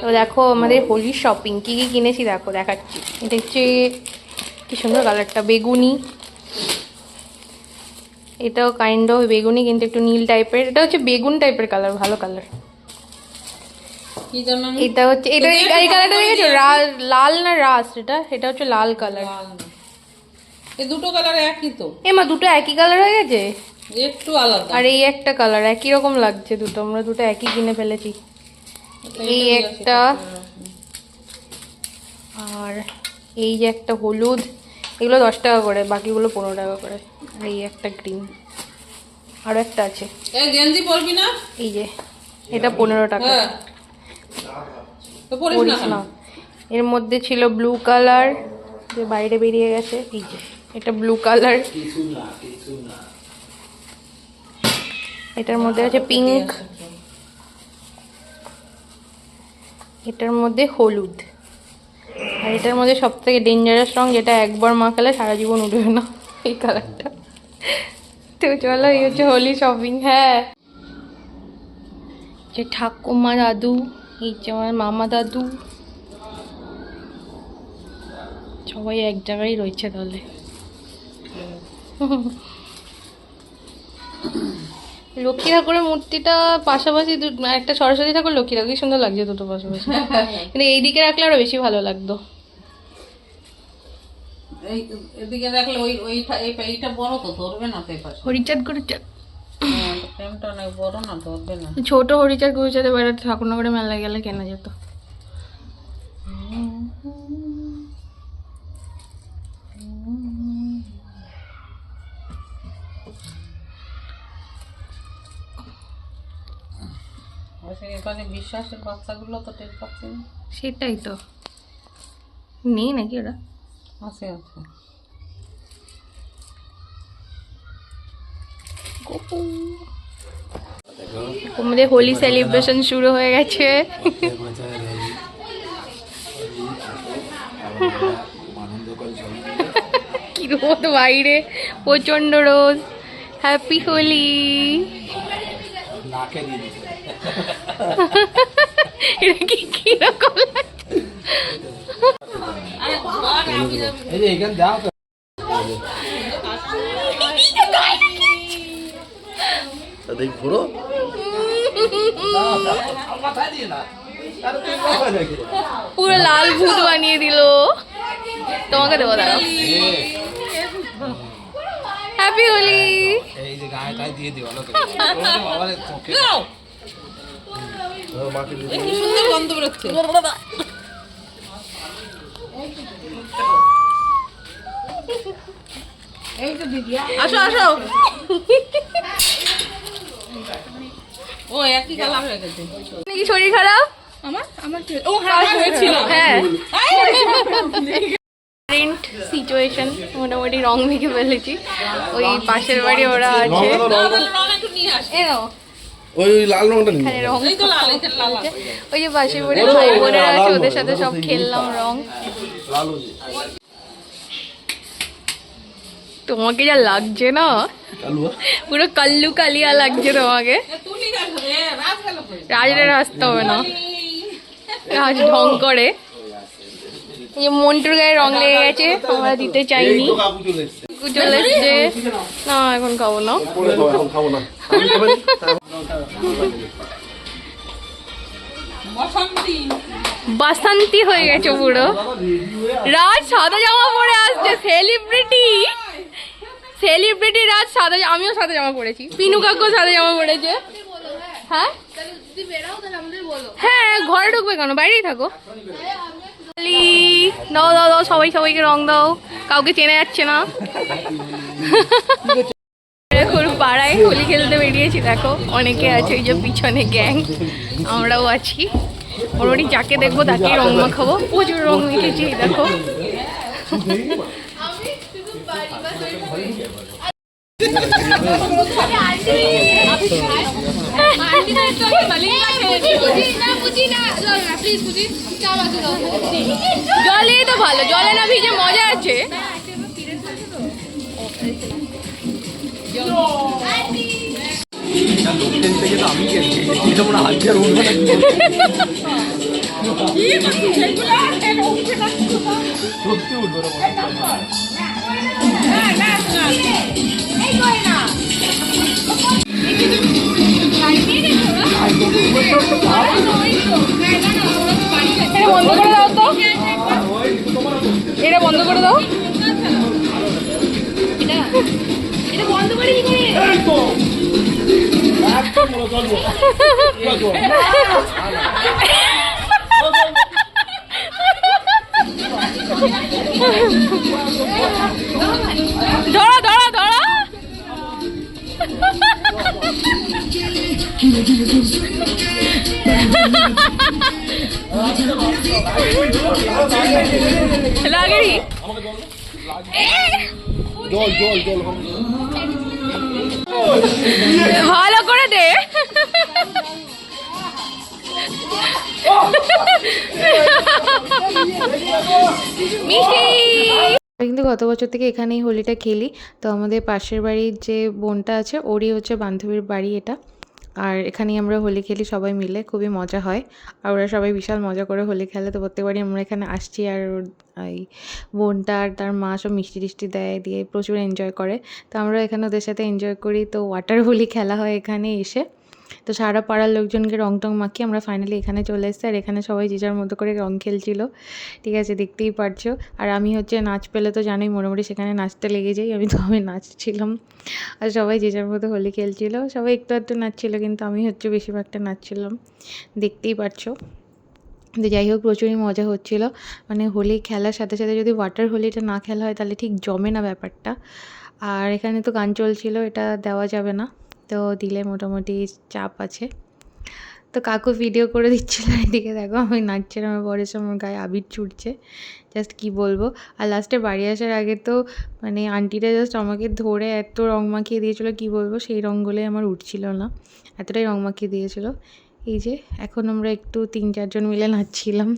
তো দেখো আমাদের হোলির শপিং কী কী কিনেছি দেখো দেখাচ্ছি। এটা হচ্ছে কি সুন্দর কালারটা বেগুনি। এটাও কাইন্ড অফ বেগুনি কিন্তু একটু নীল টাইপের এটা হচ্ছে বেগুন টাইপের কালার ভালো কালার? এটা হচ্ছে এটা এই কালারটা দেখেছ? লাল। না রাস? এটা এটা হচ্ছে লাল কালার এই দুটো কালার একই তো। এমা দুটো একই কালার হয়ে গেছে? একটু আলাদা। আর এই একটা কালার একই রকম লাগছে দুটো। আমরা দুটো একই কিনে ফেলেছি। এই একটা। আর এই যে একটা হলুদ এগুলো দশ টাকা করে বাকিগুলো পনেরো টাকা করে। এই একটা গ্রিন আরও একটা আছে। এই গেঞ্জি পরবি না? এই যে এটা পনেরো টাকা। হ্যাঁ। না এর মধ্যে ছিল ব্লু কালার যে বাইরে বেরিয়ে গেছে। এই যে এটা ব্লু কালার এটার মধ্যে আছে পিঙ্ক এটার মধ্যে হলুদ। আর এটার মধ্যে সব থেকে ডেঞ্জারাস রং যেটা একবার মাখালে সারা জীবন উঠবে না, এই কালারটা তো চলো, এই হচ্ছে হোলি শপিং হ্যাঁ। যে ঠাকুমা দাদু, এই যে আমার মামা দাদু। সবাই এক জায়গায় রয়েছে তাহলে। লক্ষ্মী ঠাকুরের মূর্তিটা পাশাপাশি একটা সরস্বতী ঠাকুর লক্ষ্মী ঠাকুর কি সুন্দর লাগছে দুটো পাশাপাশি। কিন্তু এইদিকে রাখলে আরও বেশি ভালো লাগতো। এই এদিকে রাখলে ওই ওইটা এই এইটা বড় তো ধরবে না তো পাশে। হরিচাঁদ করিচাঁদ হ্যাঁ, ফ্রেমটা অনেক বড় না ধরবে না। ছোট হরিচাঁদ করিচাঁদের বাইরে ঠাকুরনগরে মেলায় গেলে কেনা যেত। বিশ্বাসের বাচ্চাগুলো তো টের পাচ্ছে না সেটাই তো। নেই নাকি ওরা? আছে আছে। আমাদের হোলি সেলিব্রেশন শুরু হয়ে গেছে। কি রোদ বাইরে প্রচণ্ড রোদ। হ্যাপি হোলি এটা কি কীরকম দেখ ঘুরো পুরো লাল ভূত বানিয়ে দিল। তোমাকে দেবো দাঁড়াও। হ্যাপি হোলি এই যে গায়ে দিয়ে দিও লোকে বাবার চোখে মাকে দিয়ে কি সুন্দর গন্ধ বেরোচ্ছে আসো আসো ও একই কালার হয়ে গেছে নাকি শরীর খারাপ? আমার? আমার ও হ্যাঁ হয়েছিল। হ্যাঁ। কারেন্ট সিচুয়েশন মোটামুটি রং মেখে ফেলেছি। ওই পাশের বাড়ি ওরা আছে। নিয়ে ওই ওই লাল রংটা লাল। ওই যে ভাই বোনেরা আছে ওদের সাথে সব খেললাম রং। তোমাকে যা লাগছে না? পুরো কাল্লু কালিয়া লাগছে তোমাকে। রাজরে আসতে হবে না। রাজ ঢং করে। যে মন্টুর গায়ে রং লেগে গেছে আমরা দিতে চাইনি। চলে এসছে। না। এখন খাব না। বসন্তি। বাসন্তী হয়ে গেছে পুরো। রাজ সাদা জামা পরে আসছে সেলিব্রিটি সেলিব্রিটি রাজ সাদা আমিও সাদা জামা পরেছি। পিনু কাকু সাদা জামা পরেছে। হ্যাঁ? হ্যাঁ ঘরে ঢুকবে কেন? বাইরেই থাকো। দাও দাও দাও সবাই সবাইকে রং দাও। কাউকে চেনা যাচ্ছে না। পাড়ায় হোলি খেলতে বেরিয়েছি, দেখো, অনেকে আছে ওই যে পিছনে গ্যাং, আমরাও আছি। মোটামুটি যাকে দেখব তাকেই রং মাখাবো। প্রচুর রং মেখেছি, দেখো। জলে তো ভালো, জলে না ভিজে মজা আছে। লোকের থেকে তো এটা মনে হাজার উঠবো না সত্যি উঠবে বন্ধ করে দাও তো। এটা বন্ধ করে দাও। এটা বন্ধ করে কি করে? ধরো ধরো ধরো। লাগেনি জল জল জল। ভালো করে দে। কিন্তু গত বছর থেকে এখানেই হোলিটা খেলি, তো আমাদের পাশের বাড়ির যে বোনটা আছে, ওরই হচ্ছে বান্ধবীর বাড়ি এটা। আর এখানেই আমরা হোলি খেলি সবাই মিলে, খুবই মজা হয়। আর ওরা সবাই বিশাল মজা করে হোলি খেলে, তো প্রত্যেকবারই আমরা এখানে আসছি আর এই বোনটা আর তার মা সব মিষ্টি টিষ্টি দেয়, দিয়ে প্রচুর এনজয় করে। তো আমরা এখানে ওদের সাথে এনজয় করি, তো ওয়াটার হোলি খেলা হয় এখানে এসে। তো সারা পাড়ার লোকজনকে রং টং মাখিয়ে আমরা ফাইনালি এখানে চলে এসেছি। আর এখানে সবাই যে যার মতো করে রং খেলছিল। ঠিক আছে, দেখতেই পারছ। আর আমি হচ্ছে নাচ পেলে তো জানোই, মোটামুটি সেখানে নাচতে লেগে যাই। আমি তো আমি নাচছিলাম। আর সবাই যে যার মতো হোলি খেলছিল, সবাই একটু একটু নাচছিল, কিন্তু আমি হচ্ছে বেশিরভাগটা নাচছিলাম। দেখতেই পারছ। তো যাই হোক, প্রচুরই মজা হচ্ছিল। মানে হোলি খেলার সাথে সাথে যদি ওয়াটার হোলিটা না খেলা হয়, তাহলে ঠিক জমে না ব্যাপারটা। আর এখানে তো গান চলছিল, এটা দেওয়া যাবে না। তো দিলে মোটামুটি চাপ আছে। তো কাকু ভিডিও করে দিচ্ছিল এদিকে দেখো, আমি নাচছিলাম আমার বরের আমার গায়ে আবির ছুটছে। জাস্ট কি বলব? আর লাস্টে বাড়ি আসার আগে তো মানে আন্টিটা জাস্ট আমাকে ধরে এত রং মাখিয়ে দিয়েছিলো, কি বলব? সেই রঙগুলোই আমার উঠছিল না। এতটাই রং মাখিয়ে দিয়েছিল। এই যে, এখন আমরা একটু তিন চারজন মিলে নাচছিলাম।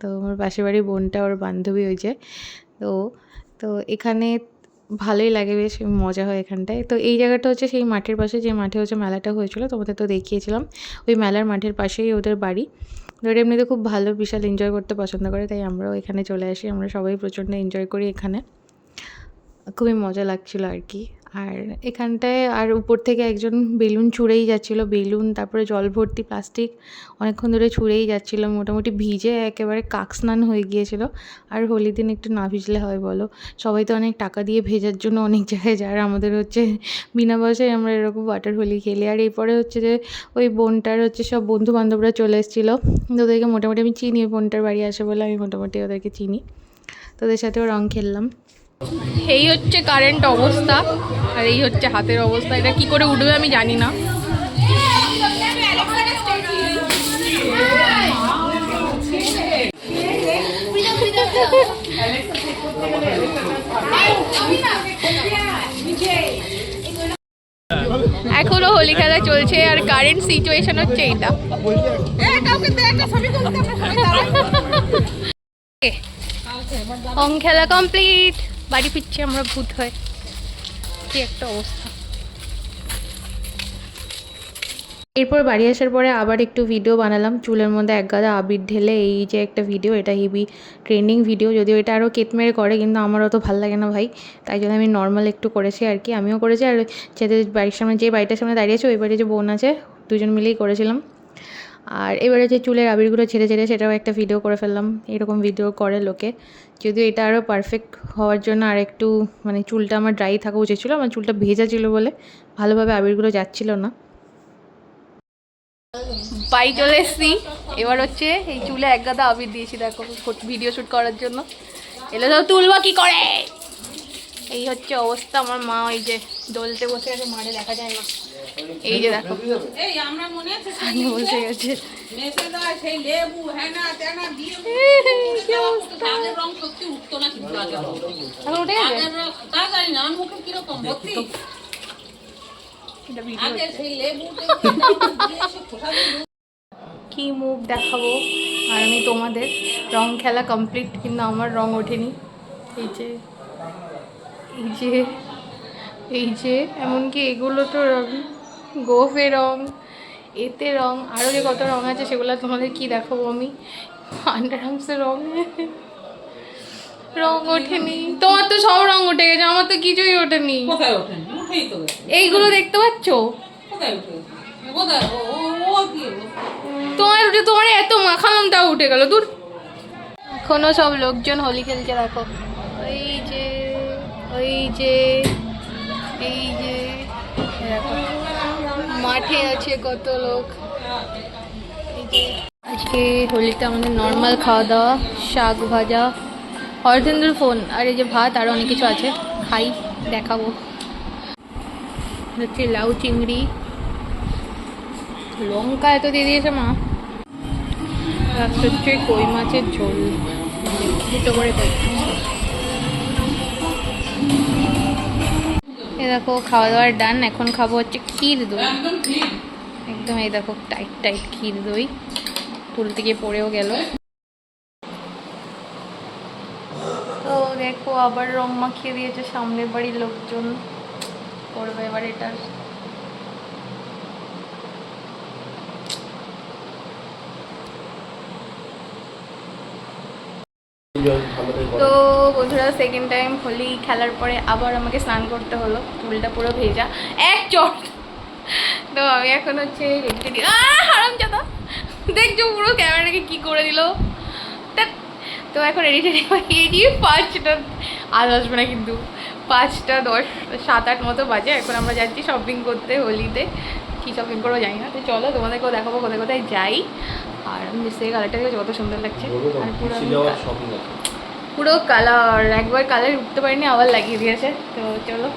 তো আমার পাশের বাড়ির বোনটা, ওর বান্ধবী হয়েছে তো তো এখানে ভালোই লাগে, বেশ মজা হয় এখানটায়। তো এই জায়গাটা হচ্ছে সেই মাঠের পাশে, যে মাঠে হচ্ছে মেলাটা হয়েছিল তোমাদের তো দেখিয়েছিলাম। ওই মেলার মাঠের পাশেই ওদের বাড়ি। ওরা এমনিতে খুব ভালো, বিশাল এনজয় করতে পছন্দ করে, তাই আমরাও এখানে চলে আসি। আমরা সবাই প্রচণ্ড এনজয় করি এখানে। খুবই মজা লাগছিল আর কি। আর এখানটায় আর উপর থেকে একজন বেলুন ছুঁড়েই যাচ্ছিল, বেলুন, তারপরে জল ভর্তি প্লাস্টিক অনেকক্ষণ ধরে ছুঁড়েই যাচ্ছিল, মোটামুটি ভিজে একেবারে কাক স্নান হয়ে গিয়েছিল। আর হোলির দিন একটু না ভিজলে হয় বলো? সবাই তো অনেক টাকা দিয়ে ভেজার জন্য অনেক জায়গায় যায় আমাদের হচ্ছে বিনা পয়সায় আমরা এরকম ওয়াটার হোলি খেলি। আর এরপরে হচ্ছে যে ওই বোনটার হচ্ছে সব বন্ধু বান্ধবরা চলে এসেছিল। ওদেরকে মোটামুটি আমি চিনি, ওই বোনটার বাড়ি আসে বলে আমি মোটামুটি ওদেরকে চিনি। তো ওদের সাথেও রং খেললাম। এই হচ্ছে কারেন্ট অবস্থা, আর এই হচ্ছে হাতের অবস্থা। এটা কি করে উঠবে আমি জানি না। এখনও হোলি খেলা চলছে, আর কারেন্ট সিচুয়েশন হচ্ছে এটা রং খেলা কমপ্লিট বাড়ি ফিরছি, আমরা ভূত হয়ে। কি একটা অবস্থা। এরপর বাড়ি আসার পরে আবার একটু ভিডিও বানালাম। চুলের মধ্যে এক গাদা আবির ঢেলে, এই যে একটা ভিডিও এটা হেভি ট্রেন্ডিং ভিডিও যদিও এটা আরও কেত মেরে করে, কিন্তু আমার অত ভালো লাগে না ভাই। তাই জন্য আমি নর্মাল একটু করেছি আর কি। আমিও করেছি, আর যাদের বাড়ির সামনে, যে বাড়িটার সামনে দাঁড়িয়েছে ওই বাড়ির যে বোন আছে, দুজন মিলেই করেছিলাম। আর এবারে যে চুলের আবিরগুলো ছেড়ে ছেড়ে সেটাও একটা ভিডিও করে ফেললাম, এরকম ভিডিও করে লোকে। যদিও এটা আরও পারফেক্ট হওয়ার জন্য আর একটু মানে চুলটা আমার ড্রাই থাকা উচিত ছিল, আমার চুলটা ভেজা ছিল বলে ভালোভাবে আবিরগুলো যাচ্ছিল না। বাড়ি চলে এসছি এবার হচ্ছে এই চুলে এক গাদা আবির দিয়েছি, দেখো ভিডিও শ্যুট করার জন্য। এলে তো তুলবা কি করে? এই হচ্ছে অবস্থা, আমার মা ওই যে দোলতে বসে গেছে মারে দেখা যায় না। এই যে দেখো। এই আমরা মনে আছে সামনে বসে গেছে। মেসে দেয় সেই লেবু হ্যানা ত্যানা দিয়ে আগের রং সত্যি উঠতো না কিন্তু আগের রং এখন উঠে গেছে। তা জানি না আমার মুখে কীরকম ভর্তি এটা ভিডিও আগে সেই লেবু টেবু দিয়ে সে খোসা দিয়ে কি মুখ দেখাবো? আর আমি তোমাদের রং খেলা কমপ্লিট কিন্তু আমার রং ওঠেনি। এই যে এই যে এই যে এমনকি এগুলো তো রং গোফে রং এতে রং আরও যে কত রং আছে সেগুলো তোমাদের কি দেখাবো আমি? আন্ডারআর্মসের রং। রং ওঠেনি। তোমার তো সব রং উঠে গেছে আমার তো কিছুই ওঠেনি। এইগুলো দেখতে পাচ্ছ? তোমার উঠে তোমার এত মাখালাম তাও উঠে গেল দূর। এখনও সব লোকজন হোলি খেলছে দেখো। ওই যে ওই যে এই যে। মাঠে আছে কত লোক। আজকে হোলিতে আমাদের নর্মাল খাওয়া দাওয়া শাক ভাজা অর্ধেন্দ্র ফোন আর এই যে ভাত, আর অনেক কিছু আছে। খাই, দেখাবো। হচ্ছে লাউ চিংড়ি। লঙ্কা এত দিয়ে দিয়েছে মা। হচ্ছে কই মাছের ঝোল। দুটো করে এ দেখো খাওয়া দাওয়ার ডান এখন খাব হচ্ছে ক্ষীর দই। একদম এই দেখো টাইট টাইট ক্ষীর দই। তুলতে গিয়ে পড়েও গেল। তো দেখো আবার রং মাখিয়ে দিয়েছে সামনের বাড়ির লোকজন। করবে এবার এটার বন্ধুরা সেকেন্ড টাইম হোলি খেলার পরে আবার আমাকে স্নান করতে হলো চুলটা পুরো ভেজা। এক চট। তো আমি এখন হচ্ছে রেডি রেডি হারাম চাদা দেখছ পুরো ক্যামেরাটাকে কি করে দিল? তো এখন রেডি রেডি রেডি পাঁচটা আর আসবে না কিন্তু। পাঁচটা দশ সাত আট মতো বাজে। এখন আমরা যাচ্ছি শপিং করতে হোলিতে। কী শপিং করব জানি না। তো চলো তোমাদেরকেও দেখাবো কোথায় কোথায় যাই। আর মিস্ত্রি কালারটা দেখেছ? কত সুন্দর লাগছে। আর পুরো আমি পুরো কালার একবার কালার উঠতে পারিনি আবার লাগিয়ে দিয়েছে। তো চলো